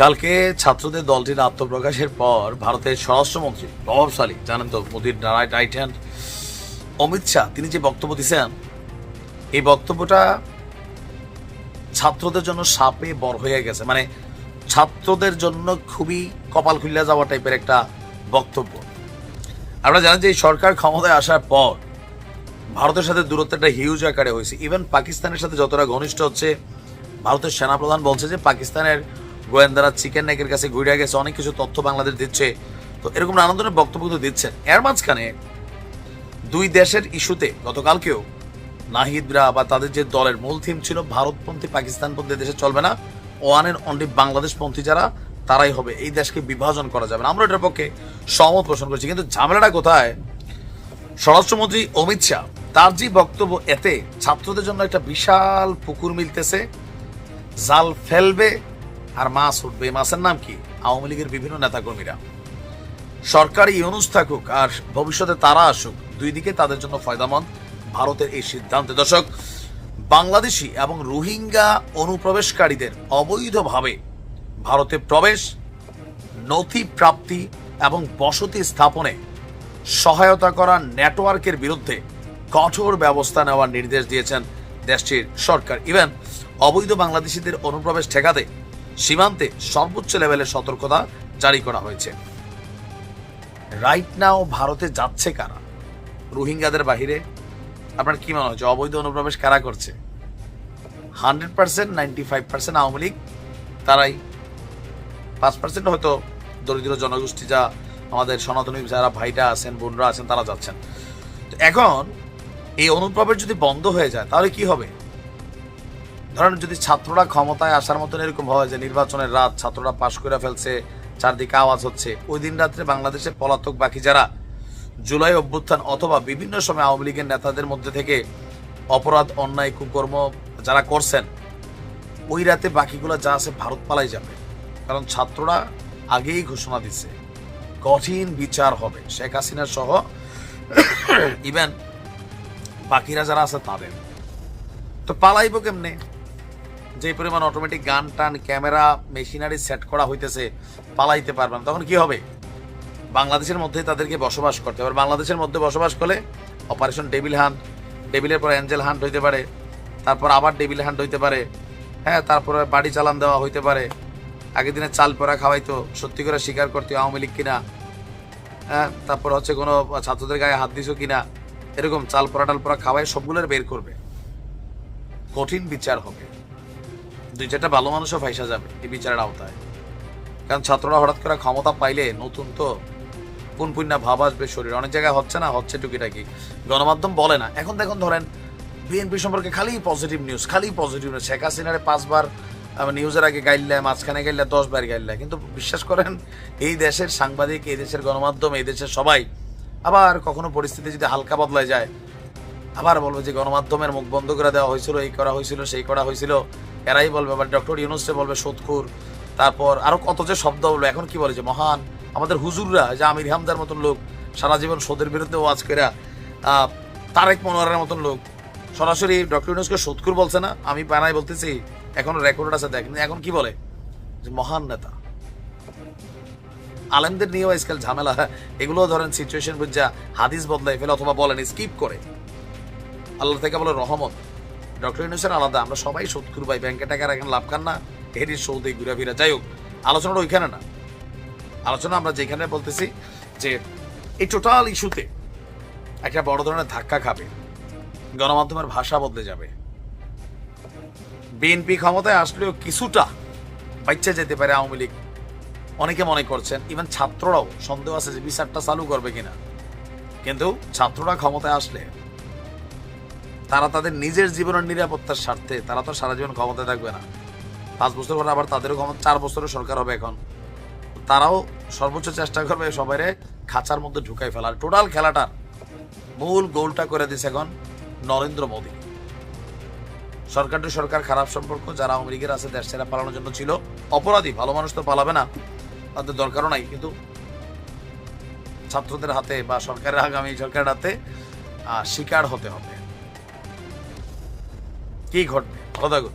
কালকে ছাত্রদের দলটির আত্মপ্রকাশের পর ভারতের স্বরাষ্ট্রমন্ত্রী প্রভাবশালী জানেন তো মোদীর রাইট হ্যান্ড। অমিত শাহ, তিনি যে বক্তব্য দিয়েছেন এই বক্তব্যটা ছাত্রদের জন্য সাপে বর হয়ে গেছে। মানে ছাত্রদের জন্য খুবই কপাল খুলে যাওয়া টাইপের একটা বক্তব্য। আমরা জানেন যে এই সরকার ক্ষমতায় আসার পর ভারতের সাথে দূরত্ব একটা হিউজ আকারে হয়েছে। ইভেন পাকিস্তানের সাথে যতটা ঘনিষ্ঠ হচ্ছে, ভারতের সেনাপ্রধান বলছে যে পাকিস্তানের গোয়েন্দারা চিকেন নেকের কাছে ঘুরে গেছে, অনেক কিছু তথ্য বাংলাদেশ দিচ্ছে। তো এরকম নানান ধরনের বক্তব্য কিন্তু দিচ্ছেন। এর মাঝখানে দুই দেশের ইস্যুতে গতকালকেও নাহিদরা বা তাদের যে দলের মূল থিম ছিল, ভারতপন্থী, পাকিস্তানপন্থী, দেশে চলবে না। ওয়ান এন্ড অনলি বাংলাদেশপন্থী যারা, তারাই হবে। এই দেশকে বিভাজন করা যাবে না। আমরা এটার পক্ষে সহমত পোষণ করছি। কিন্তু ঝামেলাটা কোথায়? স্বরাষ্ট্রমন্ত্রী অমিত শাহ, তার যে বক্তব্য, এতে ছাত্রদের জন্য একটা বিশাল পুকুর মিলতেছে। জাল ফেলবে আর মাছ উঠবে। মাছের নাম কি? আওয়ামী লীগের বিভিন্ন নেতাকর্মীরা। সরকারি ইউনুস থাকুক আর ভবিষ্যতে তারা আসুক, দুই দিকে তাদের জন্য ফয়দামন্দ ভারতের এই সিদ্ধান্তে। দর্শক, বাংলাদেশি এবং রোহিঙ্গা অনুপ্রবেশকারীদের অবৈধভাবে ভারতে প্রবেশ, নথি প্রাপ্তি এবং বসতি স্থাপনে সহায়তা করা নেটওয়ার্কের বিরুদ্ধে কঠোর ব্যবস্থা নেওয়ার নির্দেশ দিয়েছেন দেশটির সরকার। ইভেন, অবৈধ বাংলাদেশিদের অনুপ্রবেশ ঠেকাতে সীমান্তে সর্বোচ্চ লেভেলের সতর্কতা জারি করা হয়েছে। রাইট নাও ভারতে যাচ্ছে কারা? রোহিঙ্গাদের বাহিরে আপনার কি মনে হচ্ছে অবৈধ অনুপ্রবেশ কারা করছে? Hundred percent ninety five percent Awami League, তারাই। পাঁচ পার্সেন্ট হয়তো দরিদ্র জনগোষ্ঠী যা আমাদের সনাতনী যারা ভাইটা আছেন, বোনরা আছেন, তারা যাচ্ছেন। তো এখন এই অনুপ্রবেশ যদি বন্ধ হয়ে যায়, তাহলে কি হবে? ধরেন যদি ছাত্ররা ক্ষমতায় আসার মতন এরকম হয় যে নির্বাচনের রাত ছাত্ররা পাশ করে ফেলছে, চারদিকে আওয়াজ হচ্ছে, ওই দিন রাত্রে বাংলাদেশে পলাতক বাকি যারা জুলাই অভ্যুত্থান অথবা বিভিন্ন সময় আওয়ামী লীগের নেতাদের মধ্যে থেকে অপরাধ, অন্যায়, কুকর্ম যারা করছেন, ওই রাতে বাকিগুলো যা আছে ভারত পালাই যাবে। কারণ ছাত্ররা আগেই ঘোষণা দিচ্ছে কঠিন বিচার হবে। শেখ হাসিনা সহ ইভেন বাকিরা যারা আছে তাদের। তো পালাইব কেমনে? যে পরিমাণ অটোমেটিক গান, টান, ক্যামেরা মেশিনারি সেট করা হইতেছে, পালাইতে পারবেন। তখন কি হবে? বাংলাদেশের মধ্যে তাদেরকে বসবাস করতে হবে। বাংলাদেশের মধ্যে বসবাস করলে অপারেশন ডেবিল হান্ট ডেবিলের পর অ্যাঞ্জেল হান্ট হইতে পারে, তারপর আবার ডেবিল হান্ট হইতে পারে হ্যাঁ তারপরে বাড়ি চালান দেওয়া হইতে পারে। আগের দিনে চাল পরা খাওয়াইতো, সত্যি করে স্বীকার করতে আওয়ামী লীগ কিনা হ্যাঁ তারপর হচ্ছে কোনো ছাত্রদের গায়ে হাত দিছো কিনা, এরকম চাল পরা টাল পরা খাওয়াই সবগুলোর বের করবে। কঠিন বিচার হবে। দুই চারটা ভালো মানুষও ফাইসা যাবে এই বিচারের আওতায়। কারণ ছাত্ররা হঠাৎ করে ক্ষমতা পাইলে নতুন তো কোন পুণ্যা ভাব আসবে শরীর। অনেক জায়গায় হচ্ছে না, হচ্ছে টুকিটাকি। গণমাধ্যম বলে না। এখন দেখুন, ধরেন বিএনপি সম্পর্কে খালি পজিটিভ নিউজ খালি পজিটিভ নিউজ শেখ হাসিনারে পাঁচবার নিউজের আগে গাইলে মাঝখানে গাইলে দশবার গাইলে কিন্তু বিশ্বাস করেন, এই দেশের সাংবাদিক, এই দেশের গণমাধ্যম, এই দেশের সবাই আবার কখনো পরিস্থিতি যদি হালকা বদলায় যায়, আবার বলব যে গণমাধ্যমের মুখ বন্ধ করে দেওয়া হয়েছিল, এই করা হয়েছিল, সেই করা হয়েছিল। এরাই বলবে, আবার ডক্টর ইউনুসে বলবে সোদকুর তারপর আরও কত যে শব্দ বলবে এখন কি বলে যে মহান, আমাদের হুজুররা যে আমির হামদার মতন লোক, সারা জীবন সোদের বিরুদ্ধে ওয়াজ করে তারেক মনোয়ারের মতন লোক, সরাসরি ডক্টর ইউনুসকে সোদকুর বলছে না, আমি বানাই বলতেছি, এখনও রেকর্ড আছে দেখ, এখন কি বলে? যে মহান নেতা। আলেমদের নিয়েও আজকাল ঝামেলা এগুলো ধরেন সিচুয়েশন বুঝা, হাদিস বদলাই ফেলে অথবা বলেন স্কিপ করে। আল্লাহ থেকে বলে রহমত। ডক্টর ইউনুসের আলাদা, আমরা সবাই সৎকুর ভাই ব্যাংকে টাকা রাখেন, লাভ খান না এরই সৌদে ঘুরে ফিরে যাই হোক, আলোচনাটা ওইখানে না। আলোচনা আমরা যেখানে বলতেছি যে এই টোটাল ইস্যুতে একটা বড় ধরনের ধাক্কা খাবে, গণমাধ্যমের ভাষা বদলে যাবে। বিএনপি ক্ষমতায় আসলেও কিছুটা বাচ্চা যেতে পারে আওয়ামী লীগ। অনেকে মনে করছেন ইভেন ছাত্ররাও, সন্দেহ আছে যে বিচারটা চালু করবে কিনা। কিন্তু ছাত্ররা ক্ষমতায় আসলে তারা তাদের নিজের জীবনের নিরাপত্তার স্বার্থে, তারা তো সারা জীবন ক্ষমতায় থাকবে না। পাঁচ বছর পরে আবার তাদেরও ক্ষমতা চার বছরের সরকার হবে এখন। তারাও সর্বোচ্চ চেষ্টা করবে সবাই খাঁচার মধ্যে ঢুকাই ফেলার। টোটাল খেলাটার মূল গোলটা করে দিছে এখন নরেন্দ্র মোদী। সরকার টু সরকার খারাপ সম্পর্ক, যারা আওয়ামী লীগের আছে, দেশ ছেড়ে পালানোর জন্য ছিল। অপরাধী, ভালো মানুষ তো পালাবে না। তাদের দরকারও নাই, কিন্তু ছাত্রদের হাতে বা সরকারের আগামী সরকারের হাতে শিকার হতে হবে। কি ঘটবে? ভালো থাকুন।